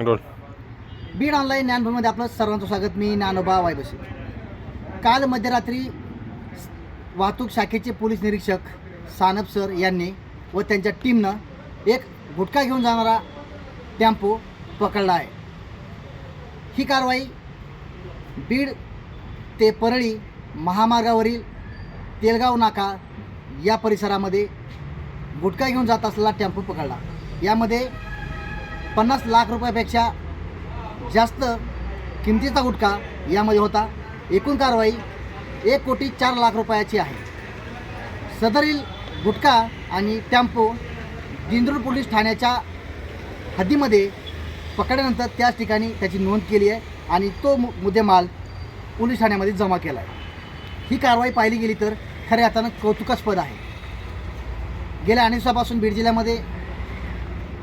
Beed online ज्ञानभूमीमध्ये आपलं सर्वांचं स्वागत. मी ज्ञानोबा वायबशी. काल मध्यरात्री वाहतूक शाखेचे पोलीस निरीक्षक सानप सर यांनी व त्यांच्या टीमनं एक गुटखा घेऊन जाणारा टेम्पो पकडला आहे. ही कारवाई बीड ते परळी महामार्गावरील तेलगाव नाका या परिसरामध्ये गुटखा घेऊन जात असलेला टेम्पो पकडला. यामध्ये पन्नास लाख रुपयापेक्षा जास्त किमतीचा गुटखा यामध्ये होता. एकूण कारवाई एक कोटी चार लाख रुपयाची आहे. सदरील गुटखा आणि टॅम्पो दिंदूर पोलीस ठाण्याच्या हद्दीमध्ये पकडल्यानंतर त्याच ठिकाणी त्याची नोंद केली आहे आणि तो मु मुद्देमाल पोलीस ठाण्यामध्ये जमा केला आहे ही कारवाई पाहिली गेली तर खऱ्या अर्थानं कौतुकास्पद आहे. गेल्या अनेक दिवसापासून बीड जिल्ह्यामध्ये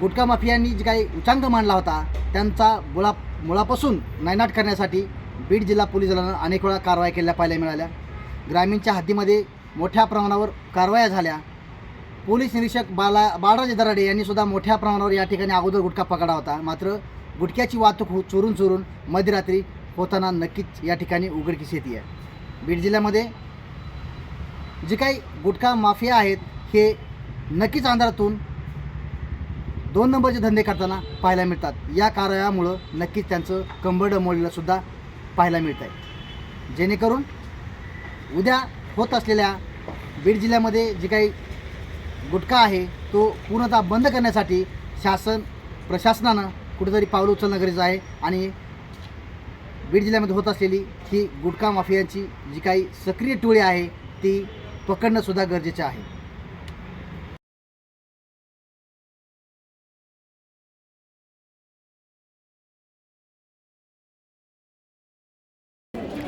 गुटखा माफियांनी जे काही उच्चांक मांडला होता त्यांचा मुळा मुळापासून नायनाट करण्यासाठी बीड जिल्हा पोलीस दलानं अनेक वेळा कारवाया केल्या पाहायला मिळाल्या. ग्रामीणच्या हद्दीमध्ये मोठ्या प्रमाणावर कारवाया झाल्या. पोलीस निरीक्षक बाला बाळराजे दराडे यांनीसुद्धा मोठ्या प्रमाणावर या ठिकाणी अगोदर गुटखा पकडा होता. मात्र गुटख्याची वाहतूक हो चोरून चोरून मध्यरात्री होताना नक्कीच या ठिकाणी उघडकीस येते आहे बीड जिल्ह्यामध्ये जे काही गुटखा माफिया आहेत हे नक्कीच अंधारातून दोन नंबरचे धंदे करताना पाहायला मिळतात. या कारवायामुळं नक्कीच त्यांचं कंबरडं मोडलंसुद्धा पाहायला मिळत आहे जेणेकरून उद्या होत असलेल्या बीड जिल्ह्यामध्ये जे काही गुटखा आहे तो पूर्णतः बंद करण्यासाठी शासन प्रशासनानं कुठेतरी पावलं उचलणं गरजेचं आहे आणि बीड जिल्ह्यामध्ये होत असलेली ही गुटखा माफियांची जी काही सक्रिय टोळी आहे ती पकडणंसुद्धा गरजेचं आहे.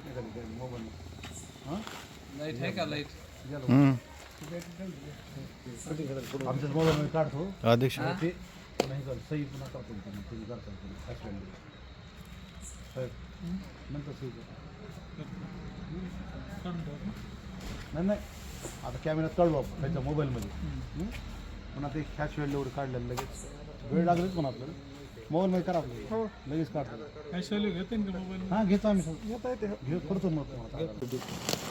मोबाईल आमच्याच काढतो. अध्यक्ष ते नाही झालं सही पुन्हा तुम्ही करता ॲक्सिडेंट साहेब नंतर सही करा. नाही नाही. आता कॅमेऱ्यात काढू आपण. त्याच्या मोबाईलमध्ये हं? पुन्हा ते कॅश वेळ एवढं काढलेलं लगेच. वेळ लागलीच पण आपल्याला. मोबाईलमध्ये करा. आपलं लगेच काढतो. हां घेतो आम्ही सगळं. घेता येते घेऊ करतो मग तुम्हाला.